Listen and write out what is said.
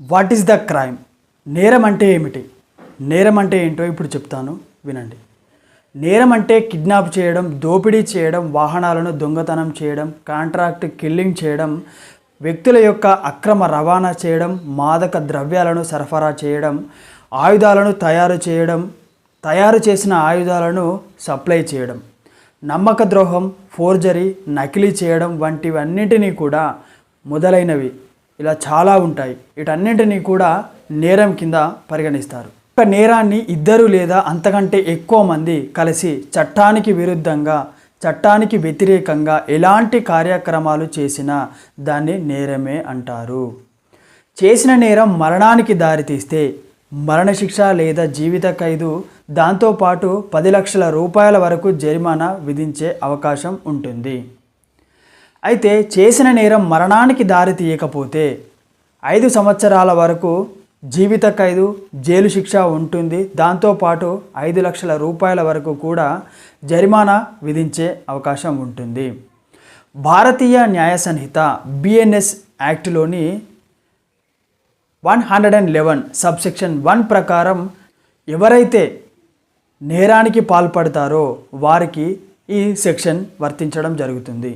What is the crime? నేరం అంటే ఏమిటి? నేరం అంటే ఏంటో ఇప్పుడు చెప్తాను వినండి. నేరం అంటే కిడ్నాప్ చేయడం దోపిడీ చేయడం వాహనాలను దొంగతనం చేయడం కాంట్రాక్ట్ కిల్లింగ్ చేయడం వ్యక్తుల యొక్క అక్రమ రవాణా చేయడం మాదక ద్రవ్యాలను సరఫరా చేయడం ఆయుధాలను తయారు చేయడం తయారు చేసిన ఆయుధాలను సప్లై చేయడం నమ్మక ద్రోహం ఫోర్జరీ నకిలీ చేయడం వంటివన్నింటినీ కూడా మొదలైనవి. ఇలా చాలా ఉంటాయి. వీటన్నింటినీ కూడా నేరం కింద పరిగణిస్తారు. ఒక నేరాన్ని ఇద్దరు లేదా అంతకంటే ఎక్కువ మంది కలిసి చట్టానికి విరుద్ధంగా చట్టానికి వ్యతిరేకంగా ఎలాంటి కార్యక్రమాలు చేసినా దాన్ని నేరమే అంటారు. చేసిన నేరం మరణానికి దారితీస్తే మరణశిక్ష లేదా జీవిత ఖైదు దాంతోపాటు పది లక్షల రూపాయల వరకు జరిమానా విధించే అవకాశం ఉంటుంది. అయితే చేసిన నేరం మరణానికి దారి తీయకపోతే ఐదు సంవత్సరాల వరకు జీవిత ఖైదు జైలు శిక్ష ఉంటుంది. దాంతోపాటు ఐదు లక్షల రూపాయల వరకు కూడా జరిమానా విధించే అవకాశం ఉంటుంది. Bharatiya Nyaya Sanhita BNS యాక్ట్లోని one hundred and eleven subsection one ప్రకారం ఎవరైతే నేరానికి పాల్పడతారో వారికి ఈ సెక్షన్ వర్తించడం జరుగుతుంది.